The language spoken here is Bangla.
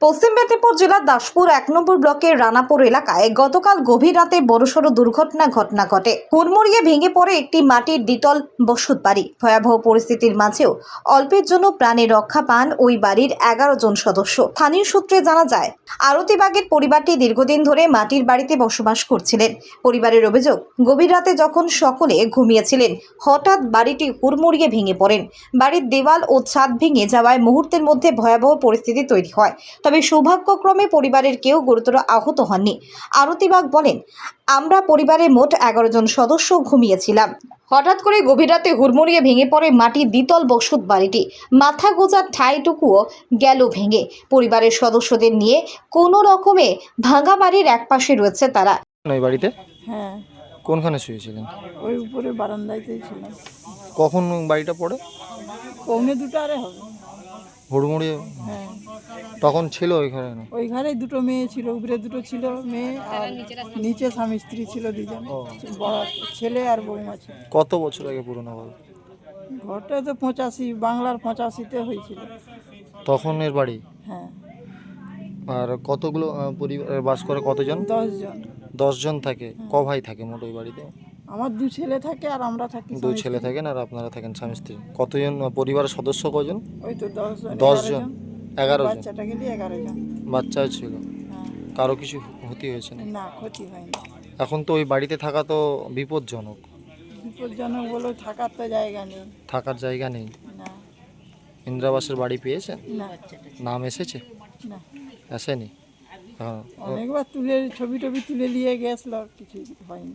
পশ্চিম মেদিনীপুর জেলার দাসপুর এক নম্বর ব্লকের রানাপুর এলাকায় গতকাল গভীর রাতে বড়সড় দুর্ঘটনা ঘটনা ঘটে। হুড়মুড়িয়ে ভেঙে পড়ে একটি মাটির দ্বিতল বসত বাড়ি। ভয়াবহ পরিস্থিতির মাঝেও অল্পের জন্য প্রাণে রক্ষা পান ওই বাড়ির এগারো জন সদস্য। স্থানীয় সূত্রে জানা যায় আরতিবাগের পরিবারটি দীর্ঘদিন ধরে মাটির বাড়িতে বসবাস করছিলেন। পরিবারের অভিযোগ, গভীর রাতে যখন সকলে ঘুমিয়েছিলেন, হঠাৎ বাড়িটি হুড়মুড়িয়ে ভেঙে পড়েন। বাড়ির দেওয়াল ও ছাদ ভেঙে যাওয়ায় মুহূর্তের মধ্যে ভয়াবহ পরিস্থিতি তৈরি হয়। তবে সৌভাগ্যক্রমে পরিবারের কেউ গুরুতর আহত হননি। আরতিবাগ বলেন আমরা পরিবারের মোট এগারো জন সদস্য ঘুমিয়েছিলাম। হঠাৎ করে গভীর রাতে হুড়মুড়িয়ে ভেঙে পড়ে মাটির দ্বিতল বসত বাড়িটি। মাথা গোজার ঠাইটুকুও গেল ভেঙে। পরিবারের সদস্যদের নিয়ে কোনো রকমে ভাঙা বাড়ির একপাশে রয়েছে তারা। ওই বাড়িতে? হ্যাঁ। কোনখানে শুয়েছিলেন? ওই উপরে বারান্দাইতেই ছিলাম। কখন বাড়িটা পড়ে? পৌনে দুটো আরে হবে। হুড়মুড়িয়ে হ্যাঁ। তখন ছিল ওইখানে? না? ওই ঘরে দুটো মেয়ে ছিল উপরে দুটো ছিল মেয়ে আর নিচে স্বামী স্ত্রী ছিল দুজন ছেলে আর বৌমা ছিল। কত বছর আগে পুরনো ঘর? ঘরটা তো পঁচাশি বাংলার পঁচাশিতে হয়েছিল। তখন এর বাড়ি? হ্যাঁ। আর কতগুলো পরিবার বাস করে কতজন? দশজন। দশজন থাকে ক ভাই থাকে মোট ওই বাড়িতে? আমার দু ছেলে থাকে আর আমরা থাকি দু ছেলে থাকেন আর আপনারা থাকেন স্বামী স্ত্রী। কতজন পরিবারের সদস্য কজন ওই তো দশজন দশজন এগারো জন। বাচ্চাটাকে নিয়ে এগারো জন। বাচ্চাও ছিল। হ্যাঁ। কারও কিছু ক্ষতি হয়েছে না না ক্ষতি হয়নি। এখন তো ওই বাড়িতে থাকা তো বিপজ্জনক। বিপজ্জনক বলে থাকার তো জায়গা নেই। থাকার জায়গা নেই। না। ইন্দিরাবাসের বাড়ি পেয়েছেন? না। নাম এসেছে? না। আসেনি? হ্যাঁ। অনেকবার তুলে ছবি টবি তুলে নিয়ে গেছিল কিছু হয়নি।